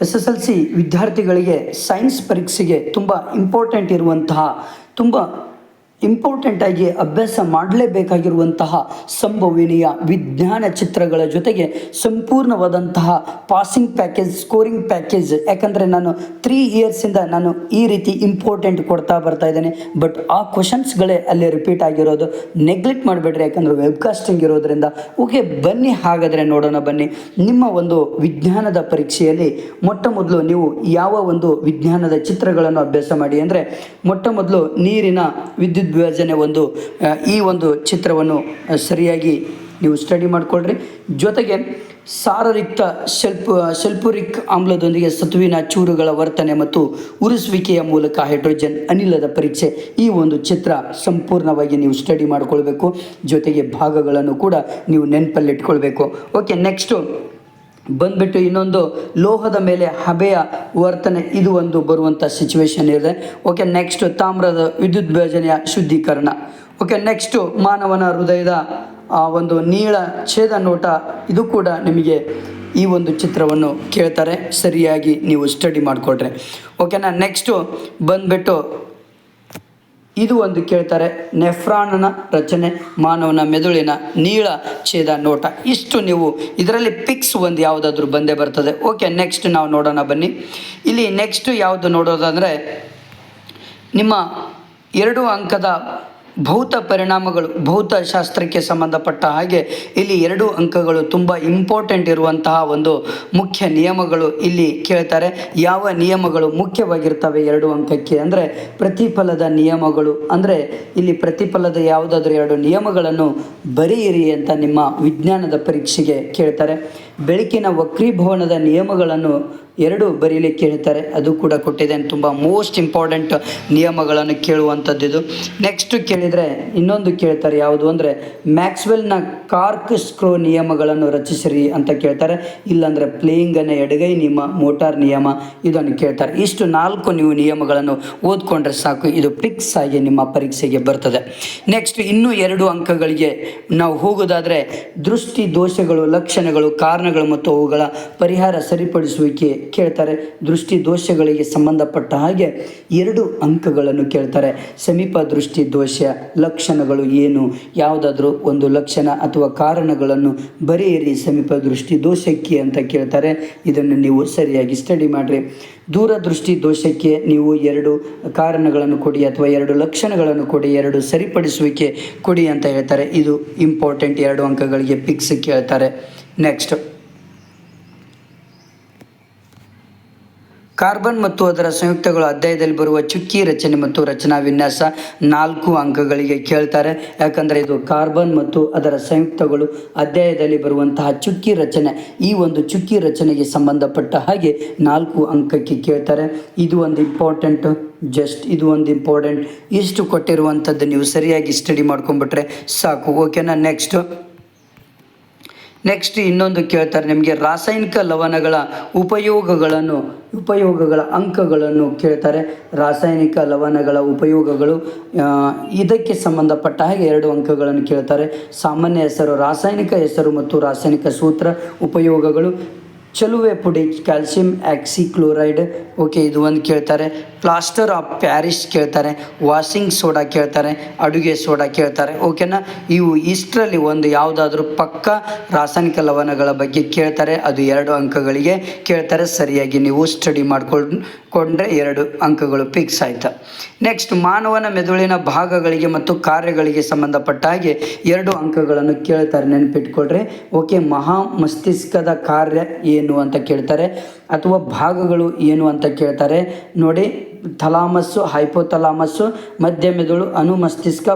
S S L C ವಿದ್ಯಾರ್ಥಿಗಳಿಗೆ science ಪರೀಕ್ಷೆಗೆ ತುಂಬ ಇಂಪಾರ್ಟೆಂಟ್ ಇರುವಂತಹ ತುಂಬ ಇಂಪಾರ್ಟೆಂಟ್ ಆಗಿ ಅಭ್ಯಾಸ ಮಾಡಲೇಬೇಕಾಗಿರುವಂತಹ ಸಂಭವನೀಯ ವಿಜ್ಞಾನ ಚಿತ್ರಗಳ ಜೊತೆಗೆ ಸಂಪೂರ್ಣವಾದಂತಹ ಪಾಸಿಂಗ್ ಪ್ಯಾಕೇಜ್ ಸ್ಕೋರಿಂಗ್ ಪ್ಯಾಕೇಜ್ ಯಾಕಂದರೆ ನಾನು ತ್ರೀ ಇಯರ್ಸಿಂದ ನಾನು ಈ ರೀತಿ ಇಂಪಾರ್ಟೆಂಟ್ ಕೊಡ್ತಾ ಬರ್ತಾ ಇದ್ದೇನೆ. ಬಟ್ ಆ ಕ್ವಶನ್ಸ್ಗಳೇ ಅಲ್ಲಿ ರಿಪೀಟ್ ಆಗಿರೋದು. ನೆಗ್ಲೆಕ್ಟ್ ಮಾಡಬೇಡ್ರಿ, ಯಾಕಂದರೆ ವೆಬ್ಕಾಸ್ಟಿಂಗ್ ಇರೋದ್ರಿಂದ. ಓಕೆ ಬನ್ನಿ ಹಾಗಾದರೆ ನೋಡೋಣ ಬನ್ನಿ. ನಿಮ್ಮ ಒಂದು ವಿಜ್ಞಾನದ ಪರೀಕ್ಷೆಯಲ್ಲಿ ಮೊಟ್ಟ ಮೊದಲು ನೀವು ಯಾವ ಒಂದು ವಿಜ್ಞಾನದ ಚಿತ್ರಗಳನ್ನು ಅಭ್ಯಾಸ ಮಾಡಿ ಅಂದರೆ ಮೊಟ್ಟ ಮೊದಲು ನೀರಿನ ವಿದ್ಯುತ್ ವಿಭಜನೆ ಒಂದು ಈ ಒಂದು ಚಿತ್ರವನ್ನು ಸರಿಯಾಗಿ ನೀವು ಸ್ಟಡಿ ಮಾಡಿಕೊಳ್ಳ್ರಿ ಜೊತೆಗೆ ಸಾರರಿಕ್ತ ಶೆಲ್ಪ್ ಶೆಲ್ಪುರಿಕ್ ಆಮ್ಲದೊಂದಿಗೆ ಸತುವಿನ ಚೂರುಗಳ ವರ್ತನೆ ಮತ್ತು ಉರಿಸುವಿಕೆಯ ಮೂಲಕ ಹೈಡ್ರೋಜನ್ ಅನಿಲದ ಪರೀಕ್ಷೆ ಈ ಒಂದು ಚಿತ್ರ ಸಂಪೂರ್ಣವಾಗಿ ನೀವು ಸ್ಟಡಿ ಮಾಡಿಕೊಳ್ಬೇಕು. ಜೊತೆಗೆ ಭಾಗಗಳನ್ನು ಕೂಡ ನೀವು ನೆನಪಲ್ಲಿಟ್ಕೊಳ್ಬೇಕು. ಓಕೆ ನೆಕ್ಸ್ಟು ಬಂದ್ಬಿಟ್ಟು ಇನ್ನೊಂದು ಲೋಹದ ಮೇಲೆ ಹಬೆಯ ವರ್ತನೆ, ಇದು ಒಂದು ಬರುವಂಥ ಸಿಚುವೇಶನ್ ಇದೆ ಓಕೆ ನೆಕ್ಸ್ಟ್ ತಾಮ್ರದ ವಿದ್ಯುತ್ ವಿಭಜನೆಯ ಶುದ್ಧೀಕರಣ. ಓಕೆ ನೆಕ್ಸ್ಟು ಮಾನವನ ಹೃದಯದ, ಆ, ಒಂದು ನೀಳ ಛೇದ ನೋಟ, ಇದು ಕೂಡ ನಿಮಗೆ ಈ ಒಂದು ಚಿತ್ರವನ್ನು ಕೇಳ್ತಾರೆ. ಸರಿಯಾಗಿ ನೀವು ಸ್ಟಡಿ ಮಾಡಿಕೊಟ್ರೆ ಓಕೆನಾ ನೆಕ್ಸ್ಟು ಬಂದ್ಬಿಟ್ಟು ಇದು ಒಂದು ಕೇಳ್ತಾರೆ, ನೆಫ್ರಾನ್ನ ರಚನೆ, ಮಾನವನ ಮೆದುಳಿನ ನೀಳ ಛೇದ ನೋಟ. ಇಷ್ಟು ನೀವು ಇದರಲ್ಲಿ ಪಿಕ್ಸ್ ಒಂದು ಯಾವುದಾದ್ರೂ ಬಂದೇ ಬರ್ತದೆ. ಓಕೆ, ನೆಕ್ಸ್ಟ್ ನಾವು ನೋಡೋಣ ಬನ್ನಿ. ಇಲ್ಲಿ ನೆಕ್ಸ್ಟ್ ಯಾವುದು ನೋಡೋದಂದರೆ, ನಿಮ್ಮ ಎರಡು ಅಂಕದ ಭೌತ ಪರಿಣಾಮಗಳು ಭೌತಶಾಸ್ತ್ರಕ್ಕೆ ಸಂಬಂಧಪಟ್ಟ ಹಾಗೆ ಇಲ್ಲಿ ಎರಡು ಅಂಕಗಳು ತುಂಬ ಇಂಪಾರ್ಟೆಂಟ್ ಇರುವಂತಹ ಒಂದು ಮುಖ್ಯ ನಿಯಮಗಳು ಇಲ್ಲಿ ಕೇಳ್ತಾರೆ. ಯಾವ ನಿಯಮಗಳು ಮುಖ್ಯವಾಗಿರ್ತವೆ ಎರಡು ಅಂಕಕ್ಕೆ ಅಂದರೆ ಪ್ರತಿಫಲದ ನಿಯಮಗಳು ಅಂದರೆ ಇಲ್ಲಿ ಪ್ರತಿಫಲದ ಯಾವುದಾದ್ರೂ ಎರಡು ನಿಯಮಗಳನ್ನು ಬರೆಯಿರಿ ಅಂತ ನಿಮ್ಮ ವಿಜ್ಞಾನದ ಪರೀಕ್ಷೆಗೆ ಕೇಳ್ತಾರೆ. ಬೆಳಕಿನ ವಕ್ರೀಭವನದ ನಿಯಮಗಳನ್ನು ಎರಡು ಬರೀಲಿಕ್ಕೆ ಹೇಳ್ತಾರೆ ಅದು ಕೂಡ ಕೊಟ್ಟಿದ್ದೇನೆ ತುಂಬ ಮೋಸ್ಟ್ ಇಂಪಾರ್ಟೆಂಟ್ ನಿಯಮಗಳನ್ನು ಕೇಳುವಂಥದ್ದು ಇದು. ನೆಕ್ಸ್ಟ್ ಕೇಳಿದರೆ ಇನ್ನೊಂದು ಕೇಳ್ತಾರೆ. ಯಾವುದು ಅಂದರೆ ಮ್ಯಾಕ್ಸ್ವೆಲ್ನ ಕಾರ್ಕ್ ಸ್ಕ್ರೋ ನಿಯಮಗಳನ್ನು ರಚಿಸಿರಿ ಅಂತ ಕೇಳ್ತಾರೆ. ಇಲ್ಲಾಂದರೆ ಪ್ಲೇಯಿಂಗನ್ನು ಎಡಗೈ ನಿಯಮ, ಮೋಟಾರ್ ನಿಯಮ ಇದನ್ನು ಕೇಳ್ತಾರೆ. ಇಷ್ಟು ನಾಲ್ಕು ನೀವು ನಿಯಮಗಳನ್ನು ಓದ್ಕೊಂಡ್ರೆ ಸಾಕು. ಇದು ಫಿಕ್ಸ್ ಆಗಿ ನಿಮ್ಮ ಪರೀಕ್ಷೆಗೆ ಬರ್ತದೆ. ನೆಕ್ಸ್ಟ್ ಇನ್ನೂ ಎರಡು ಅಂಕಗಳಿಗೆ ನಾವು ಹೋಗೋದಾದರೆ ದೃಷ್ಟಿ ದೋಷಗಳು, ಲಕ್ಷಣಗಳು ಕಾರಣಗಳು ಮತ್ತು ಅವುಗಳ ಪರಿಹಾರ ಸರಿಪಡಿಸುವಿಕೆ ಕೇಳ್ತಾರೆ. ದೃಷ್ಟಿ ದೋಷಗಳಿಗೆ ಸಂಬಂಧಪಟ್ಟ ಹಾಗೆ ಎರಡು ಅಂಕಗಳನ್ನು ಕೇಳ್ತಾರೆ. ಸಮೀಪ ದೃಷ್ಟಿ ದೋಷ ಲಕ್ಷಣಗಳು ಏನು? ಯಾವುದಾದ್ರೂ ಒಂದು ಲಕ್ಷಣ ಅಥವಾ ಕಾರಣಗಳನ್ನು ಬರೆಯಿರಿ. ಸಮೀಪ ದೃಷ್ಟಿ ದೋಷಕ್ಕೆ ಅಂತ ಕೇಳ್ತಾರೆ. ಇದನ್ನು ನೀವು ಸರಿಯಾಗಿ ಸ್ಟಡಿ ಮಾಡಿರಿ. ದೂರದೃಷ್ಟಿ ದೋಷಕ್ಕೆ ನೀವು ಎರಡು ಕಾರಣಗಳನ್ನು ಕೊಡಿ ಅಥವಾ ಎರಡು ಲಕ್ಷಣಗಳನ್ನು ಕೊಡಿ, ಎರಡು ಸರಿಪಡಿಸುವಿಕೆ ಕೊಡಿ ಅಂತ ಹೇಳ್ತಾರೆ. ಇದು ಇಂಪಾರ್ಟೆಂಟ್ ಎರಡು ಅಂಕಗಳಿಗೆ ಪಿಕ್ಸ್ ಕೇಳ್ತಾರೆ. ನೆಕ್ಸ್ಟ್ ಕಾರ್ಬನ್ ಮತ್ತು ಅದರ ಸಂಯುಕ್ತಗಳು ಅಧ್ಯಾಯದಲ್ಲಿ ಬರುವ ಚುಕ್ಕಿ ರಚನೆ ಮತ್ತು ರಚನಾ ವಿನ್ಯಾಸ ನಾಲ್ಕು ಅಂಕಗಳಿಗೆ ಕೇಳ್ತಾರೆ. ಯಾಕಂದರೆ ಇದು ಕಾರ್ಬನ್ ಮತ್ತು ಅದರ ಸಂಯುಕ್ತಗಳು ಅಧ್ಯಾಯದಲ್ಲಿ ಬರುವಂತಹ ಚುಕ್ಕಿ ರಚನೆ. ಈ ಒಂದು ಚುಕ್ಕಿ ರಚನೆಗೆ ಸಂಬಂಧಪಟ್ಟ ಹಾಗೆ ನಾಲ್ಕು ಅಂಕಕ್ಕೆ ಕೇಳ್ತಾರೆ. ಇದು ಒಂದು ಇಂಪಾರ್ಟೆಂಟ್ ಜಸ್ಟ್ ಇದು ಒಂದು ಇಂಪಾರ್ಟೆಂಟ್ ಇಷ್ಟು ಕೊಟ್ಟಿರುವಂಥದ್ದು ನೀವು ಸರಿಯಾಗಿ ಸ್ಟಡಿ ಮಾಡ್ಕೊಂಡ್ಬಿಟ್ರೆ ಸಾಕು. ಓಕೆನಾ ನೆಕ್ಸ್ಟು ನೆಕ್ಸ್ಟ್ ಇನ್ನೊಂದು ಕೇಳ್ತಾರೆ ನಿಮಗೆ ರಾಸಾಯನಿಕ ಲವಣಗಳ ಉಪಯೋಗಗಳನ್ನು, ಉಪಯೋಗಗಳ ಅಂಕಗಳನ್ನು ಕೇಳ್ತಾರೆ. ರಾಸಾಯನಿಕ ಲವಣಗಳ ಉಪಯೋಗಗಳು ಇದಕ್ಕೆ ಸಂಬಂಧಪಟ್ಟ ಹಾಗೆ ಎರಡು ಅಂಕಗಳನ್ನು ಕೇಳ್ತಾರೆ. ಸಾಮಾನ್ಯ ಹೆಸರು ರಾಸಾಯನಿಕ ಹೆಸರು ಮತ್ತು ರಾಸಾಯನಿಕ ಸೂತ್ರ ಉಪಯೋಗಗಳು. ಚಲುವೆ ಪುಡಿ, ಕ್ಯಾಲ್ಸಿಯಂ ಆಕ್ಸಿಕ್ಲೋರೈಡ್, ಓಕೆ, ಇದು ಒಂದು ಕೇಳ್ತಾರೆ. ಪ್ಲಾಸ್ಟರ್ ಆಫ್ ಪ್ಯಾರಿಸ್ ಕೇಳ್ತಾರೆ ವಾಷಿಂಗ್ ಸೋಡಾ ಕೇಳ್ತಾರೆ, ಅಡುಗೆ ಸೋಡಾ ಕೇಳ್ತಾರೆ. ಓಕೆನಾ ಇವು ಇಷ್ಟರಲ್ಲಿ ಒಂದು ಯಾವುದಾದ್ರೂ ಪಕ್ಕ ರಾಸಾಯನಿಕ ಲವಣಗಳ ಬಗ್ಗೆ ಕೇಳ್ತಾರೆ, ಅದು ಎರಡು ಅಂಕಗಳಿಗೆ ಕೇಳ್ತಾರೆ. ಸರಿಯಾಗಿ ನೀವು ಸ್ಟಡಿ ಮಾಡ್ಕೊಂಡು ಎರಡು ಅಂಕಗಳು ಫಿಕ್ಸ್ ಆಯ್ತು. ನೆಕ್ಸ್ಟ್ ಮಾನವನ ಮೆದುಳಿನ ಭಾಗಗಳಿಗೆ ಮತ್ತು ಕಾರ್ಯಗಳಿಗೆ ಸಂಬಂಧಪಟ್ಟ ಹಾಗೆ ಎರಡು ಅಂಕಗಳನ್ನು ಕೇಳ್ತಾರೆ. ನೆನಪಿಟ್ಕೊಳ್ರಿ. ಓಕೆ ಮಹಾ ಮಸ್ತಿಷ್ಕದ ಕಾರ್ಯ ಏನು ಅಂತ ಕೇಳ್ತಾರೆ. ಅಥವಾ ಭಾಗಗಳು ಏನು ಅಂತ ಕೇಳ್ತಾರೆ. ನೋಡಿ, ಥಲಾಮಸ್ಸು, ಹೈಪೋಥಲಾಮಸ್ಸು ಮಧ್ಯ ಮೆದುಳು ಅನುಮಸ್ತಿಷ್ಕ,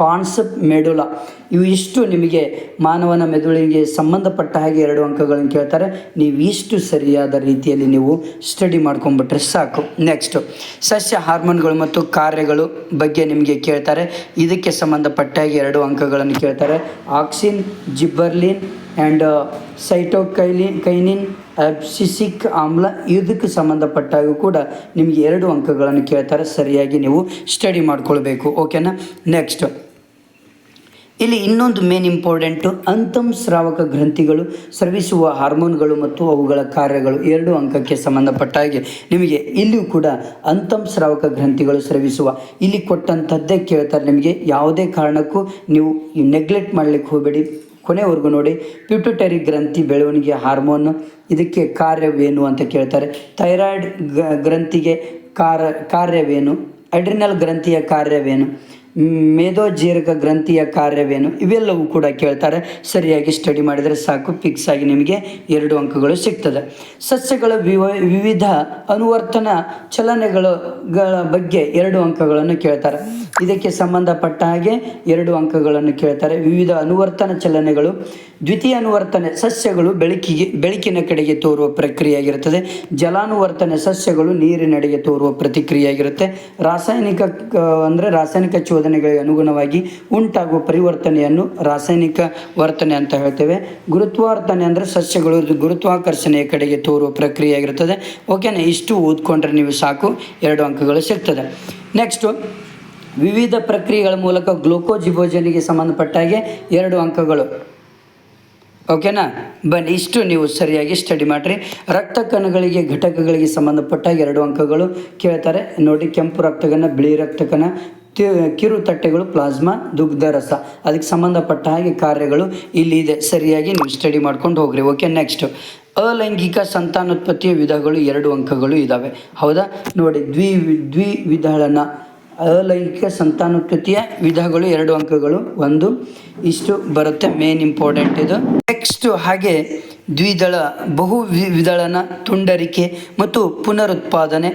ಪಾನ್ಸ್ ಮೆಡುಲ ಇವು ಇಷ್ಟು ನಿಮಗೆ ಮಾನವನ ಮೆದುಳಿಗೆ ಸಂಬಂಧಪಟ್ಟ ಹಾಗೆ ಎರಡು ಅಂಕಗಳನ್ನು ಕೇಳ್ತಾರೆ. ನೀವು ಇಷ್ಟು ಸರಿಯಾದ ರೀತಿಯಲ್ಲಿ ನೀವು ಸ್ಟಡಿ ಮಾಡ್ಕೊಂಬಿಟ್ರೆ ಸಾಕು. ನೆಕ್ಸ್ಟು, ಸಸ್ಯ ಹಾರ್ಮೋನ್ಗಳು ಮತ್ತು ಕಾರ್ಯಗಳು ಬಗ್ಗೆ ನಿಮಗೆ ಕೇಳ್ತಾರೆ. ಇದಕ್ಕೆ ಸಂಬಂಧಪಟ್ಟ ಹಾಗೆ ಎರಡು ಅಂಕಗಳನ್ನು ಕೇಳ್ತಾರೆ. Auxin, gibberellin and cytokinin kinin abscisic ಆಮ್ಲ ಇದಕ್ಕೆ ಸಂಬಂಧಪಟ್ಟಾಗೂ ಕೂಡ ನಿಮಗೆ ಎರಡು ಅಂಕಗಳನ್ನು ಕೇಳ್ತಾರೆ. ಸರಿಯಾಗಿ ನೀವು ಸ್ಟಡಿ ಮಾಡ್ಕೊಳ್ಬೇಕು. ಓಕೆನಾ ನೆಕ್ಸ್ಟ್ ಇಲ್ಲಿ ಇನ್ನೊಂದು ಮೇನ್ ಇಂಪಾರ್ಟೆಂಟು ಅಂತಂ ಸ್ರಾವಕ ಗ್ರಂಥಿಗಳು, ಸ್ರವಿಸುವ ಹಾರ್ಮೋನ್ಗಳು ಮತ್ತು ಅವುಗಳ ಕಾರ್ಯಗಳು ಎರಡು ಅಂಕಕ್ಕೆ ಸಂಬಂಧಪಟ್ಟ ಹಾಗೆ ನಿಮಗೆ ಇಲ್ಲಿಯೂ ಕೂಡ ಅಂತಂ ಸ್ರಾವಕ ಗ್ರಂಥಿಗಳು ಸ್ರವಿಸುವ, ಇಲ್ಲಿ ಕೊಟ್ಟಂಥದ್ದೇ ಕೇಳ್ತಾರೆ ನಿಮಗೆ. ಯಾವುದೇ ಕಾರಣಕ್ಕೂ ನೀವು ನೆಗ್ಲೆಕ್ಟ್ ಮಾಡಲಿಕ್ಕೆ ಹೋಗಬೇಡಿ. ಕೊನೆವರೆಗೂ ನೋಡಿ ಪ್ಯೂಟುಟರಿ ಗ್ರಂಥಿ ಬೆಳವಣಿಗೆ ಹಾರ್ಮೋನ್ ಇದಕ್ಕೆ ಕಾರ್ಯವೇನು ಅಂತ ಕೇಳ್ತಾರೆ. ಥೈರಾಯ್ಡ್ ಗ್ರಂಥಿಗೆ ಕಾರ ಕಾರ್ಯವೇನು? ಅಡ್ರಿನಲ್ ಗ್ರಂಥಿಯ ಕಾರ್ಯವೇನು? ಮೇಧೋಜೀರಕ ಗ್ರಂಥಿಯ ಕಾರ್ಯವೇನು? ಇವೆಲ್ಲವೂ ಕೂಡ ಕೇಳ್ತಾರೆ. ಸರಿಯಾಗಿ ಸ್ಟಡಿ ಮಾಡಿದರೆ ಸಾಕು ಫಿಕ್ಸ್ ಆಗಿ ನಿಮಗೆ ಎರಡು ಅಂಕಗಳು ಸಿಗ್ತದೆ. ಸಸ್ಯಗಳ ವಿವ, ವಿವಿಧ ಅನುವರ್ತನ ಚಲನೆಗಳ ಬಗ್ಗೆ ಎರಡು ಅಂಕಗಳನ್ನು ಕೇಳ್ತಾರೆ. ಇದಕ್ಕೆ ಸಂಬಂಧಪಟ್ಟ ಹಾಗೆ ಎರಡು ಅಂಕಗಳನ್ನು ಕೇಳ್ತಾರೆ. ವಿವಿಧ ಅನುವರ್ತನ ಚಲನೆಗಳು, ದ್ವಿತೀಯ ಅನುವರ್ತನೆ ಸಸ್ಯಗಳು ಬೆಳಕಿಗೆ, ಬೆಳಕಿನ ಕಡೆಗೆ ತೋರುವ ಪ್ರಕ್ರಿಯೆಯಾಗಿರುತ್ತದೆ. ಜಲಾನುವರ್ತನೆ ಸಸ್ಯಗಳು ನೀರಿನೆಡೆಗೆ ತೋರುವ ಪ್ರತಿಕ್ರಿಯೆಯಾಗಿರುತ್ತೆ. ರಾಸಾಯನಿಕ ಅಂದರೆ ರಾಸಾಯನಿಕ ಚೋದನೆಗಳಿಗೆ ಅನುಗುಣವಾಗಿ ಉಂಟಾಗುವ ಪರಿವರ್ತನೆಯನ್ನು ರಾಸಾಯನಿಕ ವರ್ತನೆ ಅಂತ ಹೇಳ್ತೇವೆ. ಗುರುತ್ವಾರ್ತನೆ ಅಂದರೆ ಸಸ್ಯಗಳು ಗುರುತ್ವಾಕರ್ಷಣೆಯ ಕಡೆಗೆ ತೋರುವ ಪ್ರಕ್ರಿಯೆ ಆಗಿರುತ್ತದೆ ಓಕೆನಾ ಇಷ್ಟು ಓದ್ಕೊಂಡ್ರೆ ನೀವು ಸಾಕು. ಎರಡು ಅಂಕಗಳು ಸಿಗ್ತದೆ. ನೆಕ್ಸ್ಟು ವಿವಿಧ ಪ್ರಕ್ರಿಯೆಗಳ ಮೂಲಕ ಗ್ಲೂಕೋಸ್ ವಿಭೋಜನೆಗೆ ಸಂಬಂಧಪಟ್ಟ ಹಾಗೆ ಎರಡು ಅಂಕಗಳು. ಓಕೆನಾ ಬನ್ನಿ, ಇಷ್ಟು ನೀವು ಸರಿಯಾಗಿ ಸ್ಟಡಿ ಮಾಡಿರಿ. ರಕ್ತ ಕಣಗಳಿಗೆ ಘಟಕಗಳಿಗೆ ಸಂಬಂಧಪಟ್ಟ ಎರಡು ಅಂಕಗಳು ಕೇಳ್ತಾರೆ. ನೋಡಿ, ಕೆಂಪು ರಕ್ತಕಣ, ಬಿಳಿ ರಕ್ತಕಣ ಕಿರು ತಟ್ಟೆಗಳು, ಪ್ಲಾಸ್ಮಾ ರಸ. ಅದಕ್ಕೆ ಸಂಬಂಧಪಟ್ಟ ಹಾಗೆ ಕಾರ್ಯಗಳು ಇಲ್ಲಿ ಇದೆ. ಸರಿಯಾಗಿ ನೀವು ಸ್ಟಡಿ ಮಾಡ್ಕೊಂಡು ಹೋಗ್ರಿ. ಓಕೆ ನೆಕ್ಸ್ಟ್ ಅಲೈಂಗಿಕ ಸಂತಾನೋತ್ಪತ್ತಿಯ ವಿಧಗಳು ಎರಡು ಅಂಕಗಳು ಇದ್ದಾವೆ ಹೌದಾ? ನೋಡಿ, ದ್ವಿ ದ್ವಿ ವಿಧಳನ ಅಲೈಂಗಿಕ ಸಂತಾನೋತ್ಪತ್ತಿಯ ವಿಧಗಳು ಎರಡು ಅಂಕಗಳು. ಒಂದು, ಇಷ್ಟು ಬರುತ್ತೆ ಮೇನ್ ಇಂಪಾರ್ಟೆಂಟ್ ಇದು. ನೆಕ್ಸ್ಟ್ ಹಾಗೆ ದ್ವಿದಳ ಬಹು ವಿದಳನ ತುಂಡರಿಕೆ ಮತ್ತು ಪುನರುತ್ಪಾದನೆ,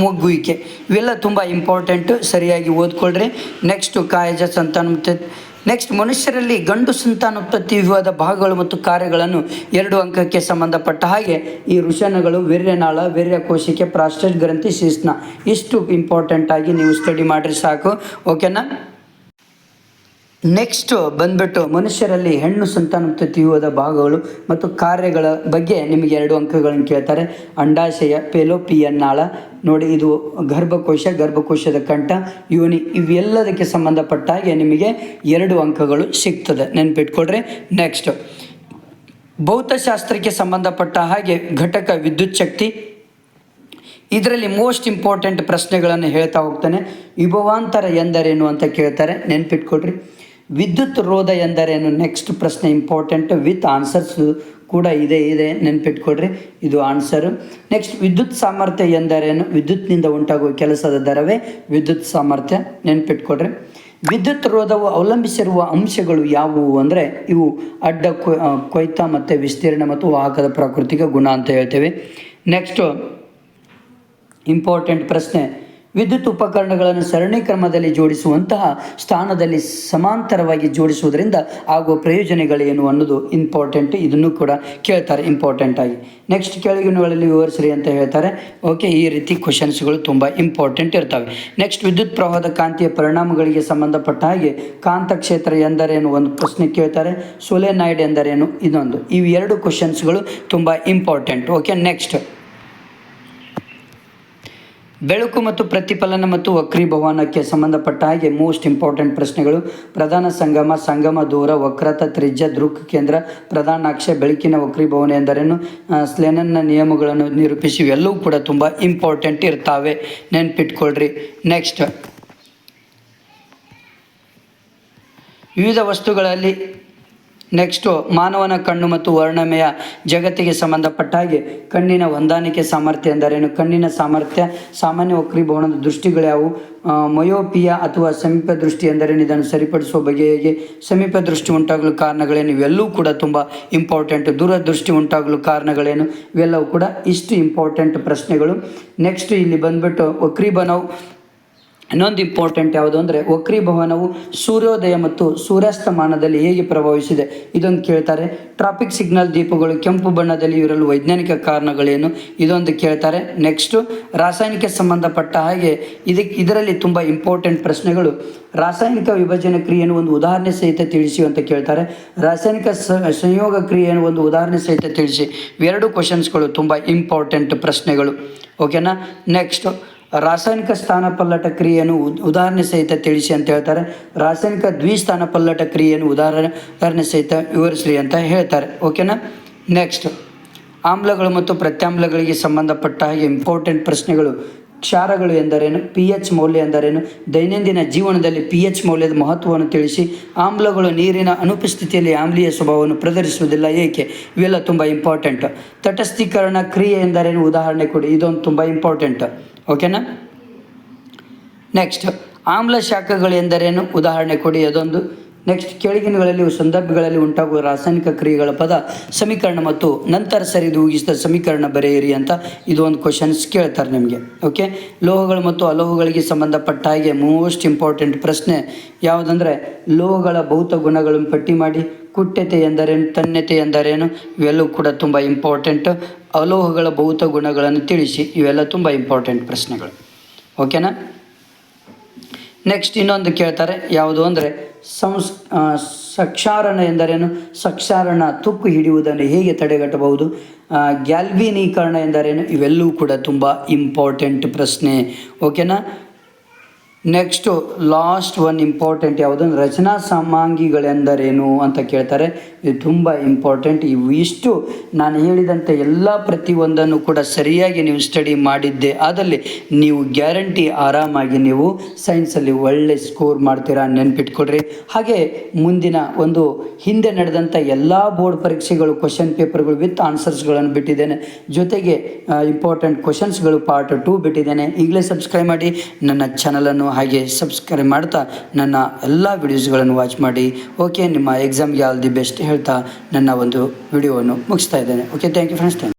ಮೊಗ್ಗುವಿಕೆ. ಇವೆಲ್ಲ ತುಂಬ ಇಂಪಾರ್ಟೆಂಟು ಸರಿಯಾಗಿ ಓದ್ಕೊಳ್ರಿ. ನೆಕ್ಸ್ಟು ಕಾಯಜ ಸಂತಾನೋತ್ಪತ್ತಿ. ನೆಕ್ಸ್ಟ್ ಮನುಷ್ಯರಲ್ಲಿ ಗಂಡು ಸಂತಾನೋತ್ಪತ್ತಿ ವಿವಾದ ಭಾಗಗಳು ಮತ್ತು ಕಾರ್ಯಗಳನ್ನು ಎರಡು ಅಂಕಕ್ಕೆ ಸಂಬಂಧಪಟ್ಟ ಹಾಗೆ ಈ ವೃಷಣಗಳು ವೀರ್ಯನಾಳ, ವೀರ್ಯಕೋಶಿಕೆ ಪ್ರಾಸ್ಟೇಟ್ ಗ್ರಂಥಿ ಶಿಸ್ನ ಇಷ್ಟು ಇಂಪಾರ್ಟೆಂಟಾಗಿ ನೀವು ಸ್ಟಡಿ ಮಾಡಿರಿ ಸಾಕು. ಓಕೆನಾ ನೆಕ್ಸ್ಟ್ ಬಂದ್ಬಿಟ್ಟು ಮನುಷ್ಯರಲ್ಲಿ ಹೆಣ್ಣು ಸಂತಾನೋತ್ಪತ್ತಿಯುವದ ಭಾಗಗಳು ಮತ್ತು ಕಾರ್ಯಗಳ ಬಗ್ಗೆ ನಿಮಗೆ ಎರಡು ಅಂಕಗಳನ್ನು ಕೇಳ್ತಾರೆ. ಅಂಡಾಶಯ, ಪೆಲೋಪಿಯನ್ನಾಳ, ನೋಡಿ ಇದು ಗರ್ಭಕೋಶ, ಗರ್ಭಕೋಶದ ಕಂಠ, ಯೋನಿ ಇವೆಲ್ಲದಕ್ಕೆ ಸಂಬಂಧಪಟ್ಟ ಹಾಗೆ ನಿಮಗೆ ಎರಡು ಅಂಕಗಳು ಸಿಗ್ತದೆ. ನೆನ್ಪಿಟ್ಕೊಡ್ರಿ ನೆಕ್ಸ್ಟ್ ಭೌತಶಾಸ್ತ್ರಕ್ಕೆ ಸಂಬಂಧಪಟ್ಟ ಹಾಗೆ ಘಟಕ ವಿದ್ಯುತ್ ಶಕ್ತಿ. ಇದರಲ್ಲಿ ಮೋಸ್ಟ್ ಇಂಪಾರ್ಟೆಂಟ್ ಪ್ರಶ್ನೆಗಳನ್ನು ಹೇಳ್ತಾ ಹೋಗ್ತಾನೆ. ವಿಭವಾಂತರ ಎಂದರೇನು ಅಂತ ಕೇಳ್ತಾರೆ. ನೆನ್ಪಿಟ್ಕೊಡ್ರಿ ವಿದ್ಯುತ್ ರೋಧ ಎಂದರೇನು? ನೆಕ್ಸ್ಟ್ ಪ್ರಶ್ನೆ ಇಂಪಾರ್ಟೆಂಟ್ ವಿತ್ ಆನ್ಸರ್ಸ್ ಕೂಡ ಇದೆ ಇದೆ, ನೆನ್ಪಿಟ್ಕೊಡ್ರಿ, ಇದು ಆನ್ಸರು ನೆಕ್ಸ್ಟ್ ವಿದ್ಯುತ್ ಸಾಮರ್ಥ್ಯ ಎಂದರೇನು? ವಿದ್ಯುತ್ನಿಂದ ಉಂಟಾಗುವ ಕೆಲಸದ ದರವೇ ವಿದ್ಯುತ್ ಸಾಮರ್ಥ್ಯ, ನೆನ್ಪಿಟ್ಕೊಡ್ರಿ. ವಿದ್ಯುತ್ ರೋಧವು ಅವಲಂಬಿಸಿರುವ ಅಂಶಗಳು ಯಾವುವು ಅಂದರೆ, ಇವು ಅಡ್ಡ ಕೊಯ್ತ ಮತ್ತು ವಿಸ್ತೀರ್ಣ ಮತ್ತು ವಾಹಕದ ಪ್ರಾಕೃತಿಕ ಗುಣ ಅಂತ ಹೇಳ್ತೇವೆ. ನೆಕ್ಸ್ಟು ಇಂಪಾರ್ಟೆಂಟ್ ಪ್ರಶ್ನೆ. ವಿದ್ಯುತ್ ಉಪಕರಣಗಳನ್ನು ಸರಣಿ ಕ್ರಮದಲ್ಲಿ ಜೋಡಿಸುವಂತಹ ಸ್ಥಾನದಲ್ಲಿ ಸಮಾಂತರವಾಗಿ ಜೋಡಿಸುವುದರಿಂದ ಆಗುವ ಪ್ರಯೋಜನಗಳೇನು ಅನ್ನೋದು ಇಂಪಾರ್ಟೆಂಟ್ ಇದನ್ನು ಕೂಡ ಕೇಳ್ತಾರೆ ಇಂಪಾರ್ಟೆಂಟ್ ಆಗಿ. ನೆಕ್ಸ್ಟ್ ಕೆಳಗಿನಗಳಲ್ಲಿ ವಿವರಿಸ್ರಿ ಅಂತ ಹೇಳ್ತಾರೆ. ಓಕೆ ಈ ರೀತಿ ಕ್ವಶನ್ಸ್ಗಳು ತುಂಬ ಇಂಪಾರ್ಟೆಂಟ್ ಇರ್ತವೆ. ನೆಕ್ಸ್ಟ್ ವಿದ್ಯುತ್ ಪ್ರವಾಹದ ಕಾಂತಿಯ ಪರಿಣಾಮಗಳಿಗೆ ಸಂಬಂಧಪಟ್ಟ ಹಾಗೆ ಕಾಂತಕ್ಷೇತ್ರ ಎಂದರೇನು? ಒಂದು ಪ್ರಶ್ನೆ ಕೇಳ್ತಾರೆ. ಸೊಲೆನಾಯ್ಡ್ ಎಂದರೇನು? ಇದೊಂದು. ಇವೆರಡು ಕ್ವಶನ್ಸ್ಗಳು ತುಂಬ ಇಂಪಾರ್ಟೆಂಟ್ ಓಕೆ ನೆಕ್ಸ್ಟ್ ಬೆಳಕು ಮತ್ತು ಪ್ರತಿಫಲನ ಮತ್ತು ವಕ್ರೀಭವನಕ್ಕೆ ಸಂಬಂಧಪಟ್ಟ ಹಾಗೆ ಮೋಸ್ಟ್ ಇಂಪಾರ್ಟೆಂಟ್ ಪ್ರಶ್ನೆಗಳು. ಪ್ರಧಾನ ಸಂಗಮ ಸಂಗಮ ದೂರ, ವಕ್ರತ, ತ್ರಿಜ್ಯ, ದೃಕ್ ಕೇಂದ್ರ, ಪ್ರಧಾನಾಕ್ಷ, ಬೆಳಕಿನ ವಕ್ರೀಭವನ ಎಂದರೇನು? ಸ್ಲೆನನ್ನ ನಿಯಮಗಳನ್ನು ನಿರೂಪಿಸಿ ಎಲ್ಲವೂ ಕೂಡ ತುಂಬ ಇಂಪಾರ್ಟೆಂಟ್ ಇರ್ತಾವೆ. ನೆನ್ಪಿಟ್ಕೊಳ್ರಿ. ನೆಕ್ಸ್ಟ್ ವಿವಿಧ ವಸ್ತುಗಳಲ್ಲಿ ನೆಕ್ಸ್ಟು ಮಾನವನ ಕಣ್ಣು ಮತ್ತು ವರ್ಣಮಯ ಜಗತ್ತಿಗೆ ಸಂಬಂಧಪಟ್ಟ ಹಾಗೆ ಕಣ್ಣಿನ ಹೊಂದಾಣಿಕೆ ಸಾಮರ್ಥ್ಯ ಎಂದರೇನು? ಕಣ್ಣಿನ ಸಾಮರ್ಥ್ಯ, ಸಾಮಾನ್ಯ ವಕ್ರೀಭವನದ ದೃಷ್ಟಿಗಳ್ಯಾವು ಮಯೋಪಿಯ ಅಥವಾ ಸಮೀಪ ದೃಷ್ಟಿ ಎಂದರೇನು? ಇದನ್ನು ಸರಿಪಡಿಸುವ ಬಗೆ ಹೇಗೆ? ಸಮೀಪ ದೃಷ್ಟಿ ಉಂಟಾಗಲು ಕಾರಣಗಳೇನು? ಇವೆಲ್ಲವೂ ಕೂಡ ತುಂಬ ಇಂಪಾರ್ಟೆಂಟ್ ದೂರದೃಷ್ಟಿ ಉಂಟಾಗಲು ಕಾರಣಗಳೇನು? ಇವೆಲ್ಲವೂ ಕೂಡ ಇಷ್ಟು ಇಂಪಾರ್ಟೆಂಟ್ ಪ್ರಶ್ನೆಗಳು. ನೆಕ್ಸ್ಟ್ ಇಲ್ಲಿ ಬಂದ್ಬಿಟ್ಟು ವಕ್ರೀಭವನವು ಇನ್ನೊಂದು ಇಂಪಾರ್ಟೆಂಟ್ ಯಾವುದು ಅಂದರೆ ವಕ್ರೀಭವನವು ಸೂರ್ಯೋದಯ ಮತ್ತು ಸೂರ್ಯಾಸ್ತಮಾನದಲ್ಲಿ ಹೇಗೆ ಪ್ರಭಾವಿಸಿದೆ? ಇದೊಂದು ಕೇಳ್ತಾರೆ. ಟ್ರಾಫಿಕ್ ಸಿಗ್ನಲ್ ದೀಪಗಳು ಕೆಂಪು ಬಣ್ಣದಲ್ಲಿ ಇರಲು ವೈಜ್ಞಾನಿಕ ಕಾರಣಗಳೇನು? ಇದೊಂದು ಕೇಳ್ತಾರೆ. ನೆಕ್ಸ್ಟು ರಾಸಾಯನಿಕ ಸಂಬಂಧಪಟ್ಟ ಹಾಗೆ ಇದಕ್ಕೆ ಇದರಲ್ಲಿ ತುಂಬ ಇಂಪಾರ್ಟೆಂಟ್ ಪ್ರಶ್ನೆಗಳು. ರಾಸಾಯನಿಕ ವಿಭಜನೆ ಕ್ರಿಯೆಯನ್ನು ಒಂದು ಉದಾಹರಣೆ ಸಹಿತ ತಿಳಿಸಿ ಅಂತ ಕೇಳ್ತಾರೆ. ರಾಸಾಯನಿಕ ಸಂಯೋಗ ಕ್ರಿಯೆಯನ್ನು ಒಂದು ಉದಾಹರಣೆ ಸಹಿತ ತಿಳಿಸಿ. ಎರಡು ಕ್ವಶನ್ಸ್ಗಳು ತುಂಬ ಇಂಪಾರ್ಟೆಂಟ್ ಪ್ರಶ್ನೆಗಳು. ಓಕೆನಾ ನೆಕ್ಸ್ಟು ರಾಸಾಯನಿಕ ಸ್ಥಾನಪಲ್ಲಟ ಕ್ರಿಯೆಯನ್ನು ಉದಾಹರಣೆ ಸಹಿತ ತಿಳಿಸಿ ಅಂತ ಹೇಳ್ತಾರೆ. ರಾಸಾಯನಿಕ ದ್ವಿಸ್ಥಾನ ಪಲ್ಲಟ ಕ್ರಿಯೆಯನ್ನು ಉದಾಹರಣೆ ಉದಾಹರಣೆ ಸಹಿತ ವಿವರಿಸ್ರಿ ಅಂತ ಹೇಳ್ತಾರೆ. ಓಕೆನಾ ನೆಕ್ಸ್ಟ್ ಆಮ್ಲಗಳು ಮತ್ತು ಪ್ರತ್ಯಾಮ್ಲಗಳಿಗೆ ಸಂಬಂಧಪಟ್ಟ ಹಾಗೆ ಇಂಪಾರ್ಟೆಂಟ್ ಪ್ರಶ್ನೆಗಳು. ಕ್ಷಾರಗಳು ಎಂದರೇನು? ಪಿ ಎಚ್ ಮೌಲ್ಯ ಎಂದರೇನು? ದೈನಂದಿನ ಜೀವನದಲ್ಲಿ ಪಿ ಎಚ್ ಮೌಲ್ಯದ ಮಹತ್ವವನ್ನು ತಿಳಿಸಿ, ಆಮ್ಲಗಳು ನೀರಿನ ಅನುಪಸ್ಥಿತಿಯಲ್ಲಿ ಆಮ್ಲೀಯ ಸ್ವಭಾವವನ್ನು ಪ್ರದರ್ಶಿಸುವುದಿಲ್ಲ. ಏಕೆ? ಇವೆಲ್ಲ ತುಂಬ ಇಂಪಾರ್ಟೆಂಟ್ ತಟಸ್ಥೀಕರಣ ಕ್ರಿಯೆ ಎಂದರೇನು? ಉದಾಹರಣೆ ಕೊಡಿ. ಇದೊಂದು ತುಂಬ ಇಂಪಾರ್ಟೆಂಟ್ ಓಕೆನಾ ನೆಕ್ಸ್ಟ್ ಆಮ್ಲ ಶಾಖಗಳು ಎಂದರೇನು? ಉದಾಹರಣೆ ಕೊಡಿ ಅದೊಂದು. ನೆಕ್ಸ್ಟ್ ಕೆಳಗಿನಗಳಲ್ಲಿ ಸಂದರ್ಭಗಳಲ್ಲಿ ಉಂಟಾಗುವ ರಾಸಾಯನಿಕ ಕ್ರಿಯೆಗಳ ಪದ ಸಮೀಕರಣ ಮತ್ತು ನಂತರ ಸರಿದೂಗಿಸಿದ ಸಮೀಕರಣ ಬರೆಯಿರಿ ಅಂತ ಇದು ಒಂದು ಕ್ವಶನ್ಸ್ ಕೇಳ್ತಾರೆ ನಿಮಗೆ. ಓಕೆ ಲೋಹಗಳು ಮತ್ತು ಅಲೋಹಗಳಿಗೆ ಸಂಬಂಧಪಟ್ಟ ಹಾಗೆ ಮೋಸ್ಟ್ ಇಂಪಾರ್ಟೆಂಟ್ ಪ್ರಶ್ನೆ ಯಾವುದಂದರೆ ಲೋಹಗಳ ಭೌತ ಗುಣಗಳನ್ನು ಪಟ್ಟಿ ಮಾಡಿ ಕುಟ್ಯತೆ ಎಂದರೇನು, ತನ್ಯತೆ ಎಂದರೇನು, ಇವೆಲ್ಲವೂ ಕೂಡ ತುಂಬ ಇಂಪಾರ್ಟೆಂಟ್ ಅಲೋಹಗಳ ಭೌತ ಗುಣಗಳನ್ನು ತಿಳಿಸಿ ಇವೆಲ್ಲ ತುಂಬ ಇಂಪಾರ್ಟೆಂಟ್ ಪ್ರಶ್ನೆಗಳು. ಓಕೆನಾ ನೆಕ್ಸ್ಟ್ ಇನ್ನೊಂದು ಕೇಳ್ತಾರೆ, ಯಾವುದು ಅಂದರೆ ಸಂಸ್ ಸಕ್ಷಾರಣ ಎಂದರೇನು? ಸಕ್ಷಾರಣ ತುಕ್ಕು ಹಿಡಿಯುವುದನ್ನು ಹೇಗೆ ತಡೆಗಟ್ಟಬಹುದು? ಗ್ಯಾಲ್ವಿನೀಕರಣ ಎಂದರೇನು? ಇವೆಲ್ಲವೂ ಕೂಡ ತುಂಬ ಇಂಪಾರ್ಟೆಂಟ್ ಪ್ರಶ್ನೆ ಓಕೆನಾ ನೆಕ್ಸ್ಟು ಲಾಸ್ಟ್ ಒನ್ ಇಂಪಾರ್ಟೆಂಟ್ ಯಾವುದಂದ್ರೆ ರಚನಾ ಸಾಮಾಂಗಿಗಳೆಂದರೇನು ಅಂತ ಕೇಳ್ತಾರೆ. ಇದು ತುಂಬ ಇಂಪಾರ್ಟೆಂಟ್ ಇವು ಇಷ್ಟು ನಾನು ಹೇಳಿದಂತೆ ಎಲ್ಲ ಪ್ರತಿಯೊಂದನ್ನು ಕೂಡ ಸರಿಯಾಗಿ ನೀವು ಸ್ಟಡಿ ಮಾಡಿದ್ದೆ. ಆದಲ್ಲಿ ನೀವು ಗ್ಯಾರಂಟಿ ಆರಾಮಾಗಿ ನೀವು ಸೈನ್ಸಲ್ಲಿ ಒಳ್ಳೆ ಸ್ಕೋರ್ ಮಾಡ್ತೀರಾ ನೆನ್ಪಿಟ್ಕೊಡ್ರಿ ಹಾಗೆ ಮುಂದಿನ ಒಂದು ಹಿಂದೆ ನಡೆದಂಥ ಎಲ್ಲ ಬೋರ್ಡ್ ಪರೀಕ್ಷೆಗಳು ಕ್ವಶನ್ ಪೇಪರ್ಗಳು ವಿತ್ ಆನ್ಸರ್ಸ್ಗಳನ್ನು ಬಿಟ್ಟಿದ್ದೇನೆ. ಜೊತೆಗೆ ಇಂಪಾರ್ಟೆಂಟ್ ಕ್ವಶನ್ಸ್ಗಳು ಪಾರ್ಟ್ ಟೂ ಬಿಟ್ಟಿದ್ದೇನೆ. ಈಗಲೇ ಸಬ್ಸ್ಕ್ರೈಬ್ ಮಾಡಿ. ನನ್ನ ಚಾನಲನ್ನು ಹಾಗೆ ಸಬ್ಸ್ಕ್ರೈಬ್ ಮಾಡ್ತಾ ನನ್ನ ಎಲ್ಲ ವಿಡಿಯೋಸ್ಗಳನ್ನು ವಾಚ್ ಮಾಡಿ. ಓಕೆ ನಿಮ್ಮ ಎಕ್ಸಾಮ್ಗೆ ಆಲ್ ದಿ ಬೆಸ್ಟ್ ಹೇಳ್ತಾ ನನ್ನ ಒಂದು ವಿಡಿಯೋವನ್ನು ಮುಗಿಸ್ತಾ ಇದ್ದೇನೆ. Okay thank you friends thank